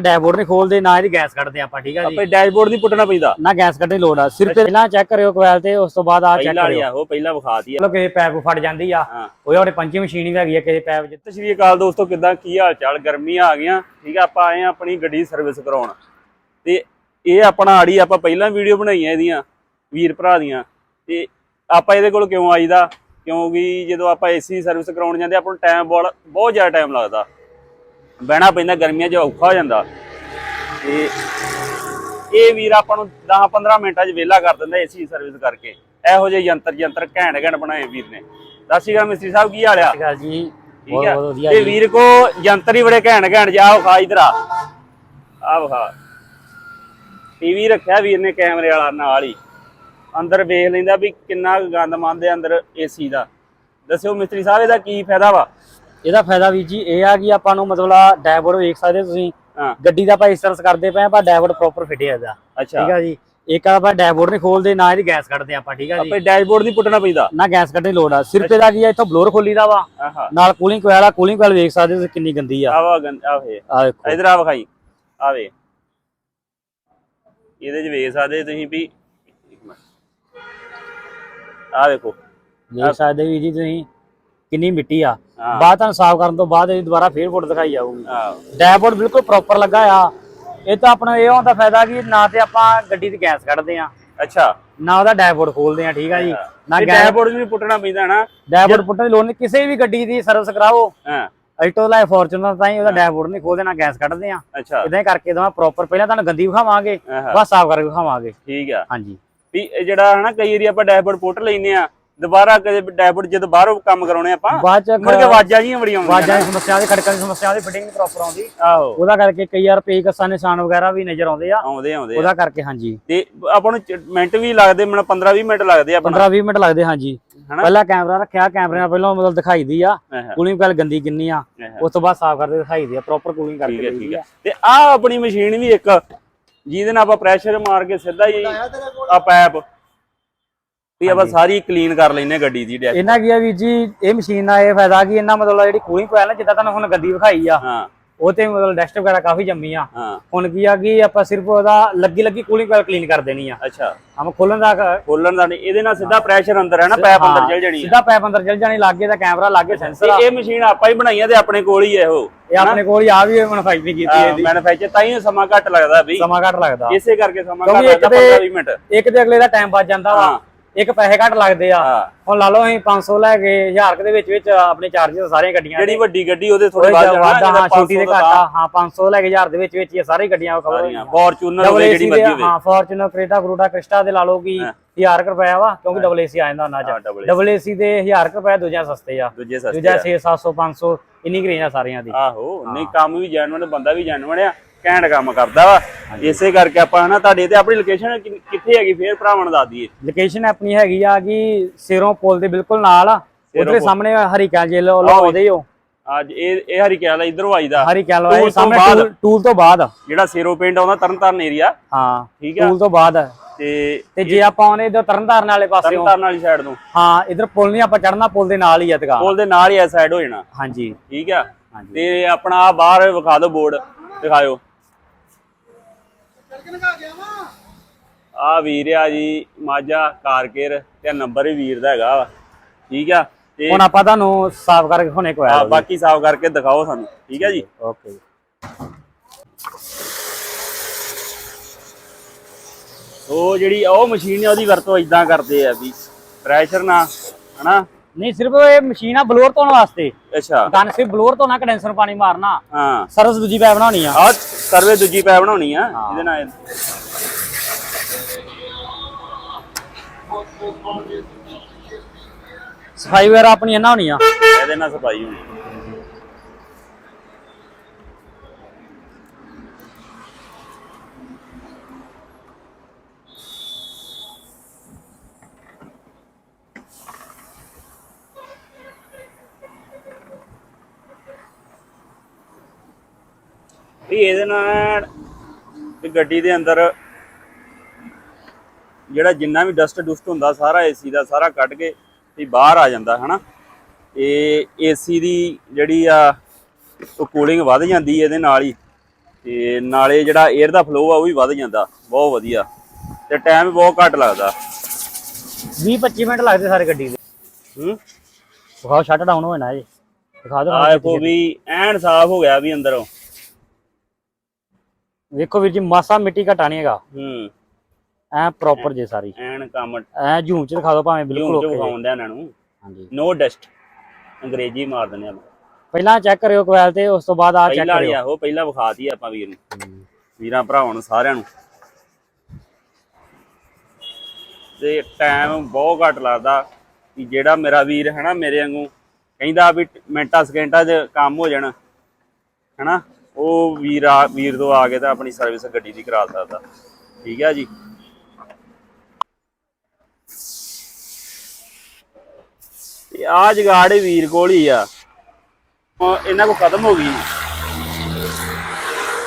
Dashboard ਨਹੀਂ ਖੋਲਦੇ ਨਾ ਇਹਦੀ ਗੈਸ ਕੱਢਦੇ ਆਪਾਂ ਠੀਕ ਆ ਜੀ? ਆਪੇ ਡੈਸ਼ਬੋਰਡ ਨਹੀਂ ਪੁੱਟਣਾ ਪੈਂਦਾ। ਨਾ ਗੈਸ ਕੱਢਣ ਦੀ ਲੋੜ ਆ ਸਿਰਫ ਪਹਿਲਾਂ ਚੈੱਕ ਕਰਿਓ ਕੋਇਲ ਤੇ ਉਸ ਤੋਂ ਬਾਅਦ ਆ ਚੈੱਕ ਪਹਿਲਾਂ ਵਾਲੀ ਕਰਿਓ। ਆ ਉਹ ਪਹਿਲਾਂ ਵਿਖਾਤੀ ਆ। ਚਲੋ ਕਿਸੇ ਪੈਪ ਫਟ ਜਾਂਦੀ ਆ ਹਾਂ। ਉਹ ਉਹਦੇ ਪੰਚੀ ਮਸ਼ੀਨ ਹੀ ਹੈਗੀ ਆ ਕਿਸੇ ਪੈਪ 'ਚ। ਸਤਿ ਸ਼੍ਰੀ ਅਕਾਲ ਦੋਸਤੋ ਕਿੱਦਾਂ ਕੀ ਹਾਲ ਚਾਲ? ਗਰਮੀਆਂ ਆ ਗਈਆਂ ਠੀਕ ਆ ਆਪਾਂ ਆਏ ਆ ਆਪਣੀ ਗੱਡੀ ਸਰਵਿਸ ਕਰਾਉਣ। ਤੇ ਇਹ ਆਪਣਾ ਆੜੀ ਆਪਾਂ ਪਹਿਲਾਂ ਵੀਡੀਓ ਬਣਾਈਆਂ ਇਹਦੀਆਂ ਵੀਰ ਭਰਾ ਦੀਆਂ। ਤੇ ਆਪਾਂ ਇਹਦੇ ਕੋਲ ਕਿਉਂ ਆਈਦਾ? ਕਿਉਂਕਿ ਜਦੋਂ ਆਪਾਂ ਏਸੀ ਸਰਵਿਸ ਕਰਾਉਣ ਜਾਂਦੇ ਆਪਾਂ ਨੂੰ ਟਾਈਮ ਬਹੁਤ ਜ਼ਿਆਦਾ ਟਾਈਮ ਲੱਗਦਾ। ਬਹਿਣਾ ਪੈਂਦਾ ਗਰਮੀਆਂ 'ਚ ਔਖਾ ਹੋ ਜਾਂਦਾ। ਤੇ ਇਹ ਵੀਰ ਆਪਾਂ ਨੂੰ 10-15 ਮਿੰਟਾਂ 'ਚ ਵਿਹਲਾ ਕਰ ਦਿੰਦਾ ਏਸੀ ਸਰਵਿਸ ਕਰਕੇ। ਇਹੋ ਜਿਹੇ ਯੰਤਰ ਯੰਤਰ ਘੈਂਟ ਘੈਂਟ ਬਣਾਏ ਵੀਰ ਨੇ। ਸਤਿ ਸ਼੍ਰੀ ਅਕਾਲ ਮਿਸਤਰੀ ਸਾਹਿਬ ਕੀ ਹਾਲ ਆ? ਠੀਕ ਆ ਜੀ। ਠੀਕ ਵਧੀਆ ਤੇ ਵੀਰ ਕੋ ਯੰਤਰ ਹੀ ਬੜੇ ਘੈਂਟ ਘੈਂਟ ਜਾ ਵਿਖਾ ਇਧਰ ਆ। ਆ ਵਿਖਾ। ਟੀਵੀ ਰੱਖਿਆ ਵੀਰ ਨੇ ਕੈਮਰੇ ਵਾਲਾ ਨਾਲ ਹੀ। ਅੰਦਰ ਵੇਖ ਲੈਂਦਾ ਵੀ ਕਿੰਨਾ ਗੰਦ ਮੰਦੇ ਅੰਦਰ ਏਸੀ ਦਾ। ਦੱਸਿਓ ਮਿਸਤਰੀ ਸਾਹਿਬ ਇਹਦਾ ਕੀ ਫਾਇਦਾ ਵਾ? ਇਹਦਾ ਫਾਇਦਾ ਵੀ ਜੀ ਇਹ ਆ ਕਿ ਆਪਾਂ ਨੂੰ ਮਤਲਬ ਡੈਸ਼ਬੋਰਡ ਵੇਖ ਸਕਦੇ ਹੋ ਤੁਸੀਂ। ਹਾਂ। ਗੱਡੀ ਦਾ ਆਪਾਂ ਇਸ ਤਰ੍ਹਾਂ ਕਰਦੇ ਪਏ ਆ ਪਰ ਡੈਸ਼ਬੋਰਡ ਪ੍ਰੋਪਰ ਫਿਟ ਹੈ ਇਹਦਾ। ਅੱਛਾ। ਠੀਕ ਆ ਜੀ। ਇੱਕ ਆਪਾਂ ਡੈਸ਼ਬੋਰਡ ਨਹੀਂ ਖੋਲਦੇ ਨਾ ਇਹਦੀ ਗੈਸ ਕੱਢਦੇ ਆਪਾਂ ਠੀਕ ਆ ਜੀ। ਆਪੇ ਡੈਸ਼ਬੋਰਡ ਨਹੀਂ ਪੁੱਟਣਾ ਪੈਂਦਾ। ਨਾ ਗੈਸ ਕੱਢਣ ਦੀ ਲੋੜ ਆ। ਸਿਰਫ ਇਹਦਾ ਕੀ ਆ ਇੱਥੋਂ ਬਲੋਰ ਖੋਲੀਦਾ ਵਾ। ਨਾਲ ਕੂਲਿੰਗ ਕੋਇਲ ਆ ਕੂਲਿੰਗ ਕੋਇਲ ਵੇਖ ਸਕਦੇ ਤੁਸੀਂ ਕਿੰਨੀ ਗੰਦੀ ਆ। ਆਵਾ ਗੰਦ ਆ ਵੇ ਆ ਦੇਖੋ ਇਧਰ ਆ ਵਿਖਾਈ। ਆ ਵੇ ਇਹਦੇ ਚ ਵੇਖ ਸਕਦੇ ਤੁਸੀਂ ਵੀ ਆ ਵੇਖੋ। ਦੇਖ ਸਕਦੇ ਵੀ ਜੀ ਤੁਸੀਂ। ਕਿੰਨੀ ਮਿੱਟੀ ਆ। ਬਾਅਦ ਤੁਹਾਨੂੰ ਸਾਫ਼ ਕਰਨ ਤੋਂ ਬਾਅਦ ਇਹ ਦੁਬਾਰਾ ਫੇਰ ਫੋਟੋ ਦਿਖਾਈ ਜਾਊਗੀ। ਡੈਸ਼ਬੋਰਡ ਬਿਲਕੁਲ ਪ੍ਰੋਪਰ ਲੱਗਾ ਆ। ਇਹ ਤਾਂ ਆਪਣਾ ਇਹ ਹੁੰਦਾ ਫਾਇਦਾ ਕਿ ਨਾ ਤੇ ਆਪਾਂ ਗੱਡੀ ਦੀ ਗੈਸ ਕੱਢਦੇ ਆ ਅੱਛਾ। ਨਾ ਉਹਦਾ ਡੈਸ਼ਬੋਰਡ ਖੋਲਦੇ ਆ ਠੀਕ ਆ ਜੀ। ਨਾ ਡੈਸ਼ਬੋਰਡ ਵੀ ਪੁੱਟਣਾ ਪੈਂਦਾ ਨਾ। ਡੈਸ਼ਬੋਰਡ ਪੁੱਟਣ ਦੀ ਲੋੜ ਨਹੀਂ ਕਿਸੇ ਵੀ ਗੱਡੀ ਦੀ ਸਰਵਿਸ ਕਰਾਓ। ਹਾਂ। ਅਲਟੋ ਦਾ ਫੋਰਚੂਨਰ ਤਾਂ ਹੀ ਉਹਦਾ ਡੈਸ਼ਬੋਰਡ ਨਹੀਂ ਖੋਲਦੇ ਨਾ ਗੈਸ ਕੱਢਦੇ ਆ ਅੱਛਾ। ਇਦਾਂ ਹੀ ਕਰਕੇ ਦਵਾ ਪ੍ਰੋਪਰ ਪਹਿਲਾਂ ਤੁਹਾਨੂੰ ਗੰਦੀ ਵਿਖਾਵਾਂਗੇ ਬਸ ਸਾਫ਼ ਕਰਕੇ ਵਿਖਾਵਾਂਗੇ। ਠੀਕ ਆ। ਹਾਂਜੀ। ਵੀ ਇਹ ਜਿਹੜਾ ਹਨਾ ਕਈ ਵਾਰੀ ਆਪਾਂ ਡੈਸ਼ਬੋਰਡ ਪੁੱਟ ਲੈਨੇ ਆ ਦੁਬਾਰਾ ਕਦੇ ਡੈਸ਼ਬੋਰਡ ਜਦੋਂ ਬਾਹਰੋਂ ਕੰਮ ਕਰਾਉਣੇ ਆਪਾਂ ਬਾਅਦ ਚ ਮੁੜ ਕੇ ਆਵਾਜ਼ਾਂ ਜੀਆਂ ਬੜੀਆਂ ਆਉਂਦੀਆਂ ਵਾਜਾਂ ਦੀ ਸਮੱਸਿਆ ਦੀ ਖੜਕਣ ਦੀ ਸਮੱਸਿਆ ਦੀ ਫਿਟਿੰਗ ਨਹੀਂ ਪ੍ਰੋਪਰ ਆਉਂਦੀ। ਆਹੋ। ਉਹਦਾ ਕਰਕੇ ਕਈ ਵਾਰ ਪੇਕਸਾਂ ਨਿਸ਼ਾਨ ਵਗੈਰਾ ਵੀ ਨਜ਼ਰ ਆਉਂਦੇ ਆ। ਆਉਂਦੇ ਆਉਂਦੇ। ਉਹਦਾ ਕਰਕੇ ਹਾਂਜੀ। ਤੇ ਆਪਾਂ ਨੂੰ ਮਿੰਟ ਵੀ ਲੱਗਦੇ ਮਨ 15 20 ਮਿੰਟ ਲੱਗਦੇ ਆ ਆਪਣਾ। 15 20 ਮਿੰਟ ਲੱਗਦੇ ਹਾਂਜੀ। ਹਨਾ? ਪਹਿਲਾਂ ਕੈਮਰਾ ਰੱਖਿਆ ਕੈਮਰੇ ਨਾਲ ਪਹਿਲਾਂ ਮਤਲਬ ਦਿਖਾਈ ਦੀ ਆ। ਕੂਲਿੰਗ ਕੋਇਲ ਗੰਦੀ ਕਿੰਨੀ ਆ। ਉਸ ਤੋਂ ਬਾਅਦ ਸਾਫ਼ ਕਰਕੇ ਦਿਖਾਈ ਦੀ ਆ ਪ੍ਰੋਪਰ ਕੂਲਿੰਗ ਕਰਕੇ ਠੀਕ ਆ। ਤੇ ਆ ਆਪਣੀ ਮਸ਼ੀਨ ਵੀ ਇੱਕ ਜਿਹਦੇ ਨਾਲ ਆਪਾਂ ਪ੍ਰੈਸ਼ਰ ਮਾਰ ਕੇ ਸਿੱਧਾ ਹੀ ਆ ਪੈਪ ਵੀ ਆਪਾਂ ਸਾਰੀ ਕਲੀਨ ਕਰ ਲੈਨੇ ਗੱਡੀ ਦੀ ਡੈਸ਼ ਇਹਨਾਂ ਕੀ ਆ ਵੀ ਜੀ ਇਹ ਮਸ਼ੀਨ ਦਾ ਇਹ ਫਾਇਦਾ ਕਿ ਇਹਨਾਂ ਮਤਲਬ ਜਿਹੜੀ ਕੂਲਿੰਗ ਕੋਇਲ ਨਾ ਜਿੱਦਾਂ ਤੁਹਾਨੂੰ ਹੁਣ ਗੰਦੀ ਵਿਖਾਈ ਆ ਹਾਂ। ਉਹ ਤੇ ਮਤਲਬ ਡਸਟ ਵਗੈਰਾ ਕਾਫੀ ਜੰਮੀ ਆ। ਹੁਣ ਕੀ ਆ ਕਿ ਆਪਾਂ ਸਿਰਫ ਉਹਦਾ ਲੱਗੀ ਲੱਗੀ ਕੂਲਿੰਗ ਕੋਇਲ ਕਲੀਨ ਕਰ ਦੇਣੀ ਆ। ਅੱਛਾ। ਹਮ ਖੋਲਣ ਦਾ ਖੋਲਣ ਦਾ ਨਹੀਂ ਇਹਦੇ ਨਾਲ ਸਿੱਧਾ ਪ੍ਰੈਸ਼ਰ ਅੰਦਰ ਹੈ ਨਾ ਪੈਪ ਅੰਦਰ ਚਲ ਜਾਣੀ ਸਿੱਧਾ ਪੈਪ ਅੰਦਰ ਚਲ ਜਾਣੀ ਲੱਗੇ ਦਾ ਕੈਮਰਾ ਲੱਗੇ ਸੈਂਸਰ ਆ। ਇਹ ਮਸ਼ੀਨ ਆਪਾਂ ਹੀ ਬਣਾਈ ਆ ਤੇ ਆਪਣੇ ਕੋਲ ਹੀ ਹੈ ਉਹ ਇਹ ਆਪਣੇ ਕੋਲ ਹੀ ਆ ਵੀ ਮੈਨੂਫੈਕਚਰਿੰਗ ਕੀਤੀ ਹੈ ਇਹਦੀ। ਮੈਨੂਫੈਕਚਰ ਤਾਂ ਹੀ ਸਮਾਂ ਘੱਟ ਲੱਗਦਾ ਵੀ। ਸਮਾਂ ਘੱਟ ਲੱਗਦਾ। ਇਸੇ ਕਰਕੇ ਸਮਾਂ ਘੱਟ ਲੱਗਦਾ ਤੇ- 15 20 ਮਿੰਟ। ਇੱਕ ਤੇ ਅਗਲੇ ਦਾ ਟਾਈਮ ਬਚ ਜਾਂਦਾ ਵਾ। ਇੱਕ ਪੈਸੇ ਘੱਟ ਲੱਗਦੇ ਆ। ਹੁਣ ਲਾ ਲਓ ਅਸੀਂ 500 ਲੈ ਕੇ 1000 ਕੁ ਦੇ ਵਿੱਚ ਵਿੱਚ ਆਪਣੇ ਚਾਰजेस ਸਾਰੀਆਂ ਗੱਡੀਆਂ ਜਿਹੜੀ ਵੱਡੀ ਗੱਡੀ ਉਹਦੇ ਥੋੜੇ ਬਾਅਦ ਜਾਣਾ ਹਾਂ ਛੋਟੀ ਦੇ ਘੱਟ ਆ। ਹਾਂ 500 ਲੈ ਕੇ 1000 ਦੇ ਵਿੱਚ ਵਿੱਚ ਹੀ ਆ ਸਾਰੀ ਗੱਡੀਆਂ ਕਵਰ ਸਾਰੀਆਂ ਫੋਰਚੂਨਰ ਹੋਵੇ ਜਿਹੜੀ ਮਰਜ਼ੀ ਹੋਵੇ ਹਾਂ ਫੋਰਚੂਨਰ ਕ੍ਰੇਟਾ ਕਰੂਟਾ ਕ੍ਰਿਸਟਾ ਦੇ ਲਾ ਲਓ ਕਿ ਹਾਂ। 1000 ਕੁ ਰੁਪਏ ਵਾ ਕਿਉਂਕਿ ਡਬਲ ਏਸੀ ਆ ਜਾਂਦਾ ਉਹਨਾਂ ਚ। ਡਬਲ ਏਸੀ ਦੇ 1000 ਕੁ ਰੁਪਏ ਦੂਜਿਆਂ ਸਸਤੇ ਆ। ਦੂਜੇ ਸਸਤੇ ਦੂਜਾ ਆ। 6 700 500 ਇੰਨੀ ਕੁ ਰੇਂਜ ਆ ਸਾਰਿਆਂ ਦੀ। ਆਹੋ ਨਹੀਂ ਕੰਮ ਵੀ ਜੈਨੂਨ ਬੰਦਾ ਵੀ ਜੈਨੂਨ ਆ। ਘੈਂਟ ਕੰਮ ਕਰਦਾ ਵਾ। ਇਸੇ ਕਰਕੇ ਆਪਾਂ ਹਨਾ ਤੁਹਾਡੇ ਤੇ ਆਪਣੀ ਲੋਕੇਸ਼ਨ ਕਿੱਥੇ ਹੈਗੀ? ਫੇਰ ਭਰਾਵਾਂ ਨੂੰ ਦੱਸ ਦਈਏ। ਲੋਕੇਸ਼ਨ ਆਪਣੀ ਹੈਗੀ ਆ ਕਿ ਸਿਰੋਂ ਪੁਲ ਦੇ ਬਿਲਕੁਲ ਨਾਲ ਆ। ਉਹਦੇ। ਸਾਹਮਣੇ ਹਰੀਕਾ ਜੇਲ ਲਾਉਂਦੇ ਹੋ ਅੱਜ ਇਹ ਇਹ ਹਰੀ ਕਿਆਲਾ ਇਧਰੋਂ ਆਈਦਾ। ਹਰੀਕਾ ਟੂਲ ਲਵਾਏ ਤੋਂ ਸਾਹਮਣੇ। ਟੂਲ- ਤੋਂ ਬਾਅਦ। ਜਿਹੜਾ ਸਿਰੋ ਪਿੰਡ ਆਉਂਦਾ ਤਰਨਤਾਰਨ ਏਰੀਆ ਹਾਂ ਠੀਕ ਆ। ਟੂਲ ਤੋਂ ਬਾਅਦ। ਤੇ ਤੇ ਜੇ ਆਪਾਂ ਆਉਨੇ ਇਧਰ ਤਰਨਤਾਰਨ ਵਾਲੇ ਪਾਸਿਓਂ। ਤਰਨਤਾਰਨ ਵਾਲੀ ਸਾਈਡ ਤੋਂ। ਹਾਂ ਇਧਰ ਪੁਲ ਨਹੀਂ ਆਪਾਂ ਚੜਨਾ ਪੁਲ ਦੇ ਨਾਲ ਹੀ ਆ ਦੁਕਾਨ। ਪੁਲ ਦੇ ਨਾਲ ਹੀ ਐ ਸਾਈਡ ਹੋ ਜਾਣਾ। ਹਾਂਜੀ। ਠੀਕ ਆ। ਤੇ ਆਪਣਾ ਆ ਬਾਹਰ ਵਿਖਾ ਦਿਓ ਬੋਰਡ ਦਿਖਾਇਓ। ਆ ਵੀਰ ਆ ਜੀ ਮਾਝਾ ਕਾਰਕੇਰ ਤੇ ਨੰਬਰ ਹੀ ਵੀਰ ਦਾ ਹੈਗਾ ਵਾ। ਠੀਕ ਆ? ਤੇ ਹੁਣ ਆਪਾਂ ਤੁਹਾਨੂੰ ਸਾਫ਼ ਕਰਕੇ ਹੁਣੇ ਆ ਕੋਇਆ ਬਾਕੀ ਸਾਫ਼ ਕਰਕੇ ਦਿਖਾਓ ਸਾਨੂੰ। ਠੀਕ ਆ ਜੀ? ਓਕੇ ਉਹ ਜਿਹੜੀ ਉਹ ਮਸ਼ੀਨ ਹੈ ਉਹਦੀ ਵਰਤੋਂ ਇਦਾਂ ਕਰਦੇ ਆ ਵੀ ਪ੍ਰੈਸ਼ਰ ਨਾ ਹਨਾ? ਨਹੀਂ ਸਿਰਫ ਇਹ ਮਸ਼ੀਨ ਆ ਬਲੋਰ ਧੋਣ ਵਾਸਤੇ। ਅੱਛਾ। ਗਨ ਸਿਰਫ ਬਲੋਰ ਧੋਣਾ ਕੰਡੈਂਸਰ ਪਾਣੀ ਮਾਰਨਾ। ਹਾਂ। ਸਰਸ ਦੂਜੀ ਪੈ ਬਣਾਉਣੀ ਆ। ਆ ਸਰਵੇ ਦੂਜੀ ਪੈ ਬਣਾਉਣੀ ਆ ਇਹਦੇ ਨਾਲ। ਸਫ਼ਾਈ ਵਗੈਰਾ ਆਪਣੀ ਇਹਨਾਂ ਹੋਣੀ ਆ। ਇਹਦੇ ਨਾਲ ਸਫ਼ਾਈ ਹੋਣੀ। ਵੀ ਇਹਦੇ ਨਾਲ ਵੀ ਗੱਡੀ ਦੇ ਅੰਦਰ ਜਿਹੜਾ ਜਿੰਨਾ ਵੀ ਡਸਟ ਡੁਸਟ ਹੁੰਦਾ ਸਾਰਾ ਏਸੀ ਦਾ ਸਾਰਾ ਕੱਢ ਕੇ ਵੀ ਬਾਹਰ ਆ ਜਾਂਦਾ ਹਨਾ? ਤੇ ਏਸੀ ਦੀ ਜਿਹੜੀ ਆ ਉਹ ਕੂਲਿੰਗ ਵੱਧ ਜਾਂਦੀ ਇਹਦੇ ਨਾਲ ਹੀ। ਤੇ ਨਾਲੇ ਜਿਹੜਾ 에ਅਰ ਦਾ ਫਲੋ ਆ ਉਹ ਵੀ ਵੱਧ ਜਾਂਦਾ ਬਹੁਤ ਵਧੀਆ। ਤੇ ਟਾਈਮ ਵੀ ਬਹੁਤ ਘੱਟ ਲੱਗਦਾ। 20 25 ਮਿੰਟ ਲੱਗਦੇ ਸਾਰੇ ਗੱਡੀ ਦੇ। ਹੂੰ? ਦਿਖਾਓ ਸ਼ਟ ਡਾਊਨ ਹੋਣਾ ਜੀ ਦਿਖਾ ਦਿਓ ਆ ਦੇਖੋ ਵੀ ਐਨ ਸਾਫ਼ ਹੋ ਗਿਆ ਵੀ ਅੰਦਰੋਂ। ਵੇਖੋ ਵੀਰ ਜੀ ਮਾਸਾ ਮਿੱਟੀ ਘਟਾ ਨਹੀਂ ਹੈਗਾ। ਹੂੰ। ਐ ਪ੍ਰੋਪਰ ਜੇ ਸਾਰੀ। ਐਨ ਕੰਮ ਐ ਝੂਮ ਚ ਦਿਖਾ ਦਿਓ ਭਾਵੇਂ ਬਿਲਕੁਲ ਓਕੇ ਜੇ। ਵਿਖਾਉਂਦਾ ਇਹਨਾਂ ਨੂੰ। ਹਾਂਜੀ। ਨੋ ਡਸਟ ਅੰਗਰੇਜ਼ੀ ਮਾਰ ਦਿੰਦੇ ਆ ਪਹਿਲਾਂ ਚੈੱਕ ਕਰਿਓ ਕੋਇਲ ਤੇ ਉਸ ਤੋਂ ਬਾਅਦ ਆ ਚੈੱਕ ਪਹਿਲਾਂ ਵਾਲੀ ਕਰਿਓ। ਆਹੋ ਪਹਿਲਾਂ ਵਿਖਾਤੀ ਆਪਾਂ ਵੀਰ ਨੂੰ। ਵੀਰਾਂ ਭਰਾਵਾਂ ਨੂੰ ਸਾਰਿਆਂ ਨੂੰ। ਤੇ ਟਾਈਮ ਬਹੁਤ ਘੱਟ ਲੱਗਦਾ ਕਿ ਜਿਹੜਾ ਮੇਰਾ ਵੀਰ ਹੈ ਨਾ ਮੇਰੇ ਵਾਂਗੂ ਕਹਿੰਦਾ ਵੀ ਮਿੰਟਾਂ ਸਕਿੰਟਾਂ 'ਚ ਕੰਮ ਹੋ ਜਾਣਾ। ਹੈਨਾ? ਉਹ ਵੀਰ ਆ ਵੀਰ ਤੋਂ ਆ ਕੇ ਤਾਂ ਆਪਣੀ ਸਰਵਿਸ ਗੱਡੀ ਦੀ ਕਰਾ ਸਕਦਾ ਠੀਕ ਹੈ ਜੀ। ਤੇ ਆ ਜਗਾੜ ਵੀਰ ਕੋਲ ਹੀ ਆ। ਇਹਨਾਂ ਕੋ ਖਤਮ ਹੋ ਗਈ।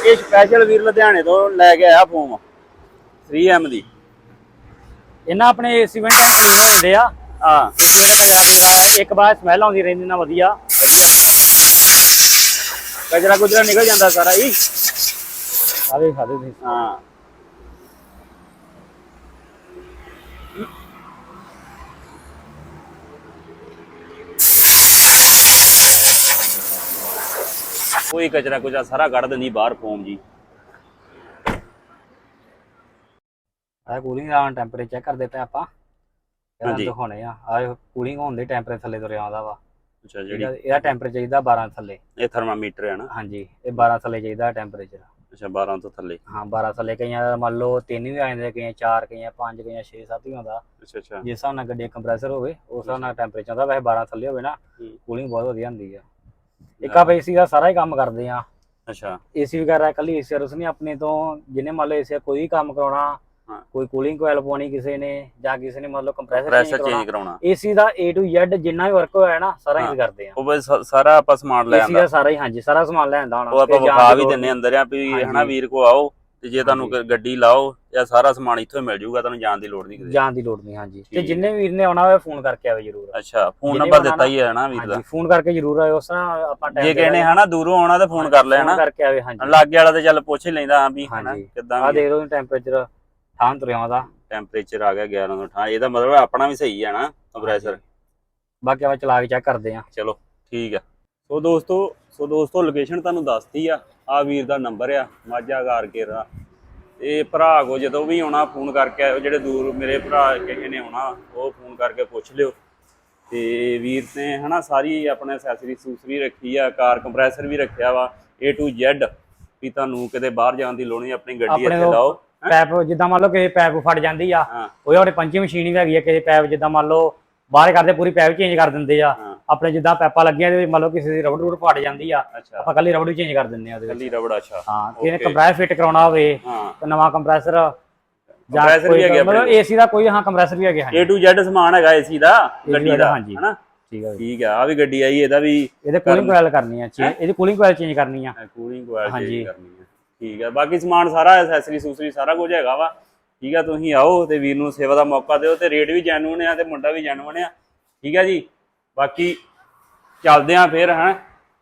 ਇਹ ਸਪੈਸ਼ਲ ਵੀਰ ਲੁਧਿਆਣੇ ਤੋਂ ਲੈ ਕੇ ਆਇਆ ਫੋਮ 3M ਦੀ। ਇਹਨਾਂ ਆਪਣੇ ਏਸੀ ਵੈਂਟ ਕਲੀਨ ਹੋ। ਜਾਂਦੇ ਆ ਦੇ ਇੱਕ ਵਾਰ ਸਮੈਲ ਆਉਂਦੀ ਰਹਿੰਦੀ ਨਾ ਵਧੀਆ। ਕਚਰਾ ਕੁਚਰਾ ਨਿਕਲ ਜਾਂਦਾ ਸਾਰਾ ਹੀ ਆਵੇ ਖਾਦੇ ਤੁਸੀਂ। ਹਾਂ। ਕੋਈ ਕਚਰਾ ਕੁਚਰਾ ਸਾਰਾ ਕੱਢ ਦਿੰਦੀ ਬਾਹਰ ਫੋਮ ਜੀ। ਆ ਕੂਲਿੰਗ ਦਾ ਟੈਂਪਰੇਚਰ ਚੈੱਕ ਕਰਦੇ ਪਏ ਆਪਾਂ। ਹਾਂਜੀ। ਦਿਖਾਉਣੇ ਆ। ਆ ਕੂਲਿੰਗ ਹੋਣ ਦੇ ਟੈਂਪਰੇਚਰ ਥੱਲੇ ਤੁਰਿਆ ਆਉਂਦਾ ਵਾ। ਅੱਛਾ ਜਿਹੜੀ ਇਹਦਾ ਇਹਦਾ ਟੈਂਪਰੇਚਰ ਚਾਹੀਦਾ 12 ਥੱਲੇ। ਇਹ ਥਰਮਾਮੀਟਰ ਹੈ ਨਾ? ਹਾਂਜੀ ਇਹ 12 ਥੱਲੇ ਚਾਹੀਦਾ ਟੈਂਪਰੇਚਰ ਅੱਛਾ 12 ਤੋਂ ਥੱਲੇ। ਹਾਂ 12 ਥੱਲੇ ਕਈਆਂ ਦਾ ਮੰਨ ਲਓ ਤਿੰਨ ਵੀ ਆ ਜਾਂਦੇ ਕਈਆਂ 4 ਕਈਆਂ 5 ਕਈਆਂ 6 7 ਵੀ ਆਉਂਦਾ। ਅੱਛਾ ਅੱਛਾ। ਜਿਸ ਹਿਸਾਬ ਨਾਲ ਗੱਡੀ ਕੰਪਰੈਸਰ ਹੋਵੇ ਉਸ ਹਿਸਾਬ ਨਾਲ ਟੈਂਪਰੇਚਰ ਆਉਂਦਾ ਵੈਸੇ 12 ਥੱਲੇ ਹੋਵੇ ਨਾ ਹੂੰ। ਕੂਲਿੰਗ ਬਹੁਤ ਵਧੀਆ ਹੁੰਦੀ ਆ। ਇੱਕ ਆਪ ਏਸੀ ਦਾ ਸਾਰਾ ਹੀ ਕੰਮ ਕਰਦੇ ਆ। ਅੱਛਾ। ਏਸੀ ਵਗੈਰਾ ਇਕੱਲੀ ਏਸੀ ਸਰਵਿਸ ਨਹੀਂ ਆਪਣੇ ਤੋਂ ਜਿਹਨੇ ਮੰਨ ਲਓ ਏਸੀ ਦਾ ਕੋਈ ਵੀ ਕੰਮ ਕਰਾਉਣਾ। ਕੋਈ ਕੂਲਿੰਗ ਕੋਇਲ ਪਾਉਣੀ ਕਿਸੇ ਨੇ ਜਾਂ ਕਿਸੇ ਨੇ ਮੰਨ ਲਓ ਕੰਪਰੈਸਰ ਪ੍ਰੈਸ਼ਰ ਚੇਂਜ ਕਰਾਉਣਾ ਏਸੀ ਦਾ A to Z ਜਿੰਨਾ ਵੀ ਵਰਕ ਹੋਇਆ ਨਾ ਸਾਰਾ ਹਾਂ। ਕਰਦੇ ਆ। ਉਹ ਬਸ ਸਾਰਾ ਆਪਾਂ ਸਮਾਨ ਲੈ ਏਸੀ ਆਂਦਾ। ਦਾ ਸਾਰਾ ਹੀ ਹਾਂਜੀ ਸਾਰਾ ਸਮਾਨ ਲੈ ਆਂਦਾ ਹੋਣਾ। ਉਹ ਆਪਾਂ ਵਿਖਾ ਦੀ ਵੀ ਦਿੰਨੇ ਅੰਦਰ ਆ ਵੀ। ਹਨਾ ਵੀਰ ਕੋ ਆਓ ਤੇ ਜੇ ਤੁਹਾਨੂੰ ਗੱਡੀ ਲਾਓ ਜਾਂ ਸਾਰਾ ਸਮਾਨ ਇੱਥੋਂ ਮਿਲ ਜਾਊਗਾ ਤੁਹਾਨੂੰ ਜਾਣ ਦੀ ਲੋੜ ਨਹੀਂ ਕਿਤੇ। ਜਾਣ ਦੀ ਲੋੜ ਨਹੀਂ ਹਾਂਜੀ। ਤੇ। ਜਿੰਨੇ ਵੀਰ ਨੇ ਆਉਣਾ ਹੋਵੇ ਫੋਨ ਕਰਕੇ ਆਵੇ ਜਰੂਰ। ਅੱਛਾ ਫੋਨ ਨੰਬਰ ਦਿੱਤਾ ਹੀ ਹੈ ਨਾ ਵੀਰ ਦਾ। ਹਾਂਜੀ ਫੋਨ ਕਰਕੇ ਜਰੂਰ ਆਇਓ ਉਸ ਤਰ੍ਹਾਂ ਆਪਾਂ time ਜੇ ਦੇ ਨਾਲ ਹਨਾ ਦੂਰੋਂ ਆਉਣਾ ਤਾਂ ਫੋਨ ਕਰ ਲੈਣਾ। ਫੋਨ ਕਰਕੇ ਆਵੇ ਹਾਂਜੀ। ਲਾਗੇ ਵਾਲਾ ਤੇ ਚੱਲ ਪੁੱਛ ਹੀ ਲੈਂਦਾ ਹਾਂ ਵੀ ਹਨਾ। ਕਿਦਾਂ ਆ। ਦੇਖ ਲਓ ਟੈਂਪਰੇਚਰ ਥਾਂ ਤੁਰਿਆ ਆਉਂਦਾ ਟੈਂਪਰੇਚਰ ਆ ਗਿਆ 11 ਤੋਂ 18 ਇਹਦਾ ਮਤਲਬ ਆਪਣਾ ਵੀ ਸਹੀ ਹੈ ਨਾ ਕੰਪਰੈਸਰ ਬਾਕੀ ਆਪਾਂ ਚਲਾ ਕੇ ਚੈੱਕ ਕਰਦੇ ਆ ਚਲੋ ਠੀਕ ਆ। ਸੋ ਦੋਸਤੋ ਸੋ ਦੋਸਤੋ ਲੋਕੇਸ਼ਨ ਤੁਹਾਨੂੰ ਦੱਸਤੀ ਆ। ਆ ਵੀਰ ਦਾ ਨੰਬਰ ਆ ਮਾਝਾ ਗਾਰਕੇਰ ਦਾ ਇਹ ਭਰਾ ਕੋ ਜਦੋਂ ਵੀ ਆਉਣਾ ਫੋਨ ਕਰਕੇ ਆਇਓ। ਜਿਹੜੇ ਦੂਰ ਮੇਰੇ ਭਰਾ ਕਿਸੇ ਨੇ ਆਉਣਾ ਉਹ ਫੋਨ ਕਰਕੇ ਪੁੱਛ ਲਿਓ। ਤੇ ਵੀਰ ਨੇ ਹਨਾ ਸਾਰੀ ਆਪਣੇ ਐਕਸੈਸਰੀ ਸੂਸਰੀ ਰੱਖੀ ਆ ਕਾਰ ਕੰਪਰੈਸਰ ਵੀ ਰੱਖਿਆ ਵਾ A to Z ਵੀ ਤੁਹਾਨੂੰ ਕਿਤੇ ਬਾਹਰ ਜਾਣ ਦੀ ਲੋੜ ਨਹੀਂ ਆਪਣੀ ਗੱਡੀ ਇੱਥੇ ਲਾਓ। ਪੈਪ ਜਿੱਦਾਂ ਮੰਨ ਲਓ ਕਿਸੇ ਪੈਪ ਫਟ ਜਾਂਦੀ ਆ ਹਾਂ। ਉਹ ਆਪਣੇ ਪੰਚੀ ਮਸ਼ੀਨ ਵੀ ਹੈਗੀ ਆ ਕਿਸੇ ਪੈਪ ਜਿੱਦਾਂ ਮੰਨ ਲਓ ਬਾਹਰ ਕਰਦੇ ਪੂਰੀ ਪੈਪ ਚੇਂਜ ਕਰ ਦਿੰਦੇ ਆ। ਹਾਂ। ਆਪਣੇ ਜਿੱਦਾਂ ਪੈਪਾਂ ਲੱਗੀਆਂ ਤੇ ਮੰਨ ਲਓ ਕਿਸੇ ਦੀ ਰਬੜ ਰੂੜ ਫਟ ਜਾਂਦੀ ਆ ਆਪਾਂ ਕੱਲੀ ਰਬੜ ਵੀ ਚੇਂਜ ਕਰ ਦਿੰਦੇ ਆ ਉਹਦੇ ਕੱਲੀ ਰਬੜ ਅੱਛਾ। ਹਾਂ ਕਿਸੇ ਨੇ. ਕੰਪਰੈਸਰ ਫਿੱਟ ਕਰਾਉਣਾ ਹੋਵੇ ਹਾਂ। ਤਾਂ ਨਵਾਂ ਕੰਪਰੈਸਰ ਜਾਂ ਕੋਈ ਵੀ ਹੈਗੇ ਆਪਣੇ ਮਤਲਬ ਏਸੀ ਦਾ ਕੋਈ ਹਾਂ ਕੰਪਰੈਸਰ ਵੀ ਹੈਗੇ ਹਾਂ A to Z ਸਮਾਨ ਹੈਗਾ ਏਸੀ ਦਾ ਗੱਡੀ ਦਾ ਹਾਂਜੀ। ਹਨਾ? ਠੀਕ ਹੈ। ਠੀਕ ਆ ਆ ਵੀ ਗੱਡੀ ਆਈ ਇਹਦਾ ਵੀ ਇਹਦੇ ਕੂਲਿੰਗ ਕੋਇਲ ਕਰਨੀ ਆ ਇਹਦੀ ਕੂਲਿੰਗ ਕੋਇਲ ਚੇਂਜ ਕਰਨੀ ਆ। ਕੂਲਿੰਗ ਕੋਇਲ। ਚੇਂਜ ਕਰਨੀ ਹੈ ਠੀਕ ਆ ਬਾਕੀ ਸਮਾਨ ਸਾਰਾ ਐਕਸੈਸਰੀ ਸੂਸਰੀ ਸਾਰਾ ਕੁਝ ਹੈਗਾ ਵਾ। ਠੀਕ ਆ ਤੁਸੀਂ ਆਓ ਤੇ ਵੀਰ ਨੂੰ ਸੇਵਾ ਦਾ ਮੌਕਾ ਦਿਓ ਤੇ ਰੇਟ ਵੀ ਜੈਨੂਨ ਆ ਤੇ ਮੁੰਡਾ ਵੀ ਜੈਨੂਨ ਆ। ਠੀਕ ਆ ਜੀ। ਬਾਕੀ ਚੱਲਦੇ ਆ ਫਿਰ, ਹਾਂ।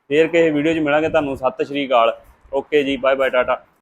ਫੇਰ ਕਿਸੇ ਵੀਡੀਓ 'ਚ ਮਿਲਾਂਗੇ ਤੁਹਾਨੂੰ। ਸਤਿ ਸ਼੍ਰੀ ਅਕਾਲ। ਓਕੇ ਜੀ ਬਾਏ ਬਾਏ ਟਾਟਾ।